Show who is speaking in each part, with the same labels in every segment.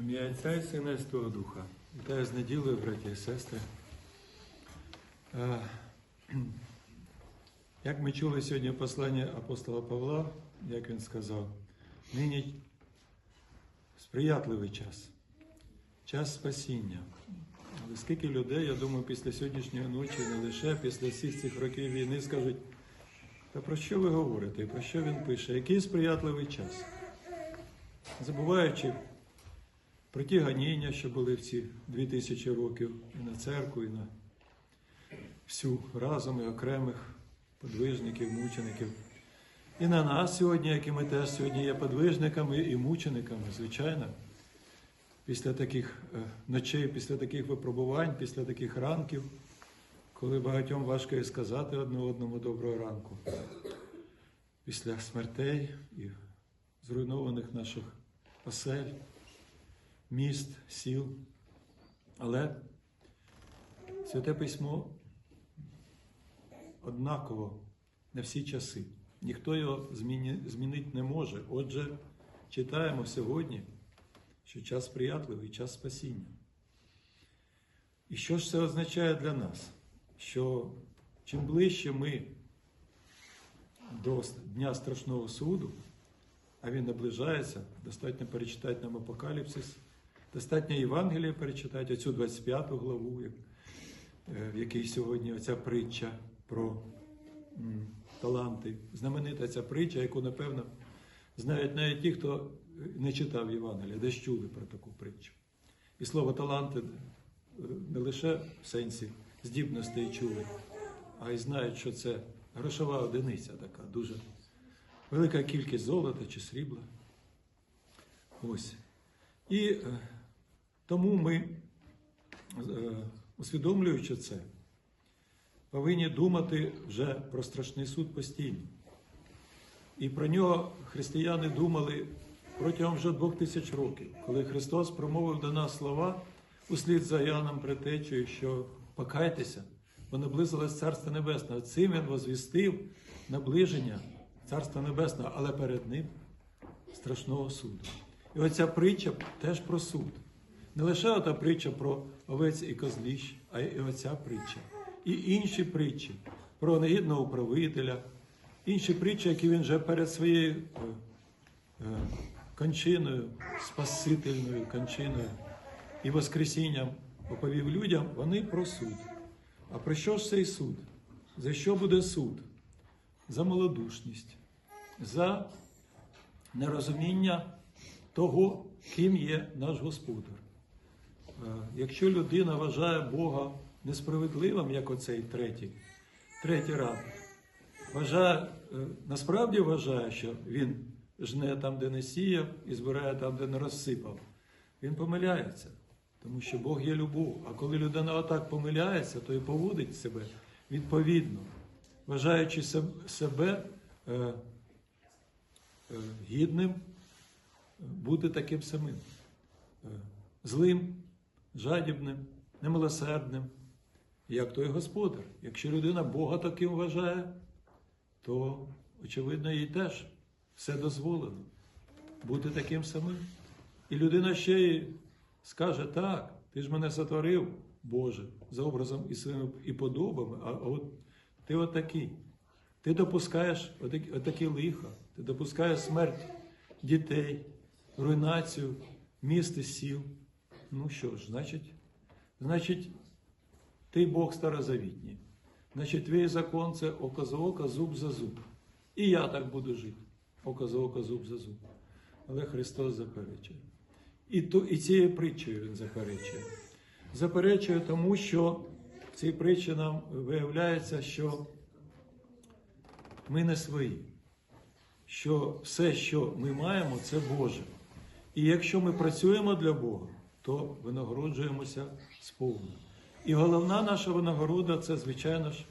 Speaker 1: Ім'я Отця і Сина Святого Духа. Вітаю з неділею, браті і сестри. Е, Як ми чули сьогодні послання апостола Павла, як він сказав, нині сприятливий час, час спасіння. Але скільки людей, я думаю, після сьогоднішньої ночі, не лише після всіх цих років війни, скажуть, та про що ви говорите, про що він пише, який сприятливий час? Забуваючи про ті ганіння, що були в ці дві тисячі років і на церкву, і на всю разом і окремих подвижників, мучеників. І на нас сьогодні, які ми теж сьогодні є подвижниками і мучениками, звичайно. Після таких е, ночей, після таких випробувань, після таких ранків, коли багатьом важко і сказати одне одному доброго ранку. Після смертей і зруйнованих наших осель, міст, сіл. Але Святе Письмо однаково на всі часи. Ніхто його змінити не може. Отже, читаємо сьогодні, що час сприятливий, час спасіння. І що ж це означає для нас? Що чим ближче ми до Дня страшного суду, а він наближається, достатньо перечитати нам Апокаліпсис, достатньо Євангелія перечитати, оцю 25 главу, е, в якій сьогодні оця притча про таланти. Знаменита ця притча, яку, напевно, знають навіть ті, хто не читав Євангелія, десь чули про таку притчу. І слово таланти е, не лише в сенсі здібностей чули, а й знають, що це грошова одиниця така, дуже велика кількість золота чи срібла. Ось. І е, тому ми, е, усвідомлюючи це, повинні думати вже про страшний суд постійно. І про нього християни думали протягом вже двох тисяч років, коли Христос промовив до нас слова услід за Іоанном Претечею, що покайтеся, бо наблизилось Царство Небесне. Цим він возвістив наближення Царства Небесного, але перед ним страшного суду. І оця притча теж про суд. Не лише ота притча про овець і козліщ, а й оця притча. І інші притчі про негідного управителя, інші притчі, які він вже перед своєю е, е, кончиною, спасительною кончиною і Воскресінням оповів людям, вони про суд. А про що ж цей суд? За що буде суд? За малодушність, за нерозуміння того, ким є наш Господар. Е, Якщо людина вважає Бога несправедливим, як оцей третій, третій радник, вважає, е, насправді вважає, що він жне там, де не сіяв, і збирає там, де не розсипав, він помиляється, тому що Бог є любов. А коли людина отак помиляється, то і поводить себе відповідно, вважаючи себе е, гідним бути таким самим. Злим, жадібним, немилосердним, як той господар. Якщо людина Бога таким вважає, то, очевидно, їй теж все дозволено бути таким самим. І людина ще й скаже: так, ти ж мене сотворив, Боже, за образом і своїми і подобами, а от ти отакий. Ти допускаєш отакі, отакі лиха, ти допускаєш смерть дітей, руйнацію міст і сіл. Ну що ж, значить, значить, ти Бог старозавітній. Значить, твій закон це око за око, зуб за зуб. І я так буду жити. Око за око, зуб за зуб. Але Христос заперечує. І, ту, і цією притчею Він заперечує. Заперечує тому, що в цій притчі нам виявляється, що ми не свої, що все, що ми маємо, це Боже. І якщо ми працюємо для Бога, то винагороджуємося сповна. І головна наша винагорода це, звичайно ж,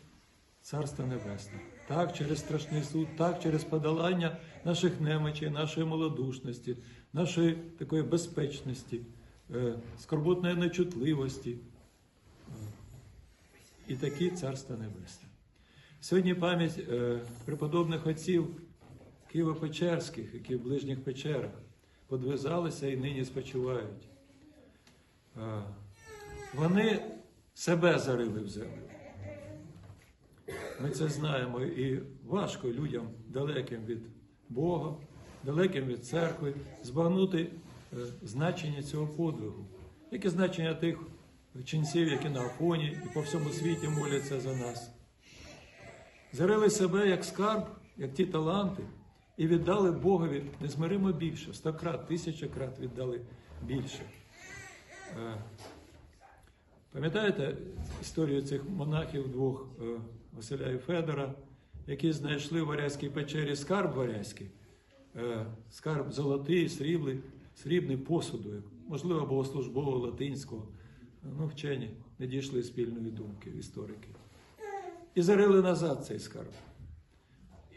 Speaker 1: Царство Небесне. Так, через страшний суд, так, через подолання наших немочей, нашої малодушності, нашої такої безпечності, е, скорботної нечутливості. І такі Царство Небесне. Сьогодні пам'ять е, преподобних отців Києво-Печерських, які в ближніх печерах подвизалися і нині спочивають. Вони себе зарили в землю. Ми це знаємо і важко людям, далеким від Бога, далеким від церкви, збагнути е, значення цього подвигу, яке значення тих ченців, які на Афоні і по всьому світі моляться за нас. Зарили себе як скарб, як ті таланти, і віддали Богові незмиримо більше, сто крат, тисяча крат віддали більше. Е, Пам'ятаєте історію цих монахів двох е, Василя і Федора, які знайшли в Варязькій печері скарб варязький, е, скарб золотий, срібний, срібний посуду, можливо, богослужбового латинського. Ну, вчені не дійшли спільної думки, історики. І зарили назад цей скарб.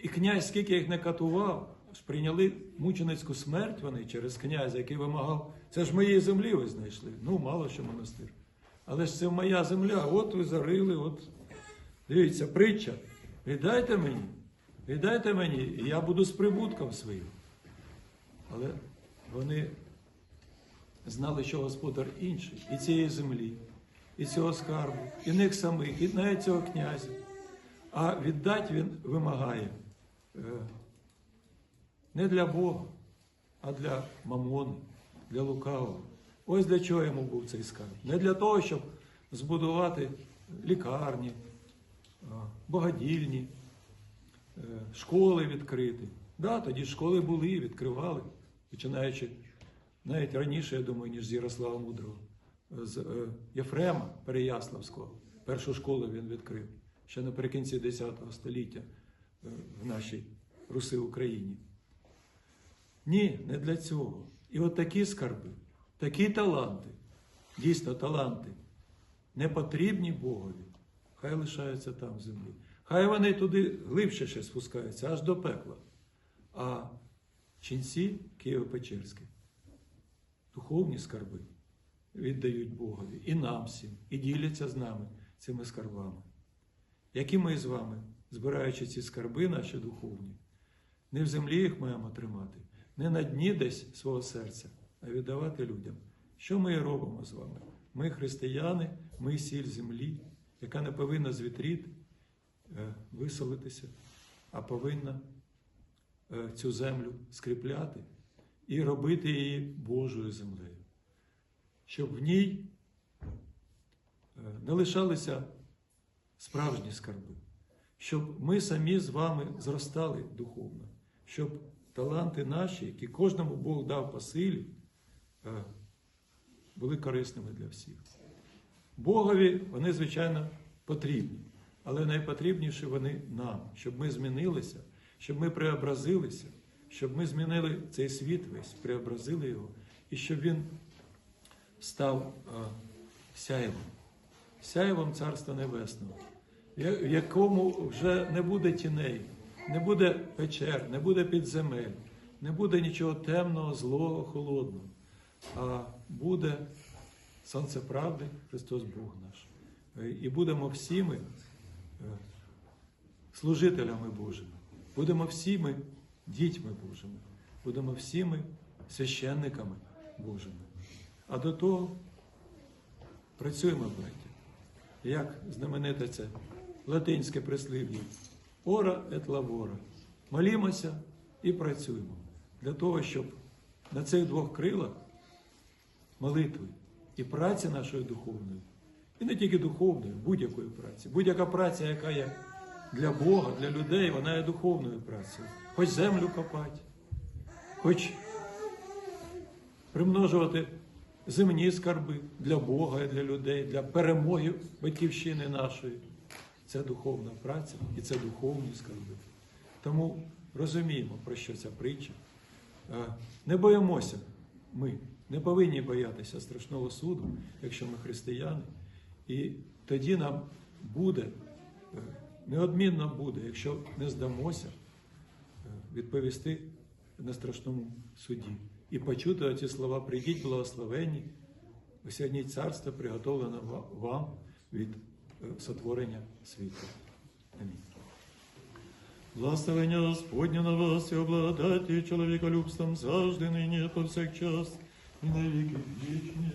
Speaker 1: І князь, скільки їх не катував, аж прийняли мученицьку смерть вони через князя, який вимагав, це ж моєї землі ви знайшли. Ну, мало що монастир. Але ж це моя земля, от ви зарили, от. Дивіться, притча. Віддайте мені, віддайте мені, і я буду з прибутком своїм. Але вони знали, що господар інший, і цієї землі, і цього скарбу, і них самих, і навіть цього князя. А віддати він вимагає е, не для Бога, а для мамони, для лукавого. Ось для чого йому був цей скарб. Не для того, щоб збудувати лікарні, богадільні, е, школи відкрити. Да, тоді школи були відкривали, починаючи навіть раніше, я думаю, ніж з Ярослава Мудрого, з е, Єфрема Переяславського. Першу школу він відкрив ще наприкінці X століття е, в нашій Руси Україні. Ні, не для цього. І от такі скарби, такі таланти, дійсно таланти, не потрібні Богові. Хай лишаються там в землі. Хай вони туди глибше ще спускаються, аж до пекла. А ченці Києво-Печерські, духовні скарби віддають Богові і нам всім, і діляться з нами цими скарбами. Які ми з вами, збираючи ці скарби наші духовні, не в землі їх маємо тримати, не на дні десь свого серця, а віддавати людям. Що ми і робимо з вами? Ми християни, ми сіль землі, яка не повинна звітріти, е, виселитися, а повинна е, цю землю скріпляти і робити її Божою землею, щоб в ній е, не лишалися справжні скарби, щоб ми самі з вами зростали духовно, щоб таланти наші, які кожному Бог дав по силі, е, були корисними для всіх. Богові вони, звичайно, потрібні, але найпотрібніше вони нам, щоб ми змінилися, щоб ми преобразилися, щоб ми змінили цей світ весь, преобразили його, і щоб він став е, сяєвом, сяєвом Царства Небесного, в якому вже не буде тіней, не буде печер, не буде підземель, не буде нічого темного, злого, холодного, а буде сонце правди, Христос Бог наш. Е, І будемо всі ми е, служителями Божими, будемо всі ми дітьми Божими, будемо всі ми священниками Божими. А до того працюємо, браття. Як знамените це латинське прислів'я ора labora. Молімося і працюємо для того, щоб на цих двох крилах молитви і праці нашої духовної, і не тільки духовної, будь-якої праці. Будь-яка праця, яка є для Бога, для людей, вона є духовною працею. Хоч землю копати, хоч примножувати земні скарби для Бога і для людей, для перемоги батьківщини нашої. Це духовна праця і це духовні скарби. Тому розуміємо, про що ця притча. Не боїмося ми, не повинні боятися страшного суду, якщо ми християни. І тоді нам буде, е, неодмінно буде, якщо не здамося, е, відповісти на страшному суді. І почути оці слова, прийдіть благословенні, осягніть царство, приготовлене вам від сотворення світу. Амінь. Благословення Господня на вас і обладаті чоловіка любством завжди нині повсякчас і на віки вічні.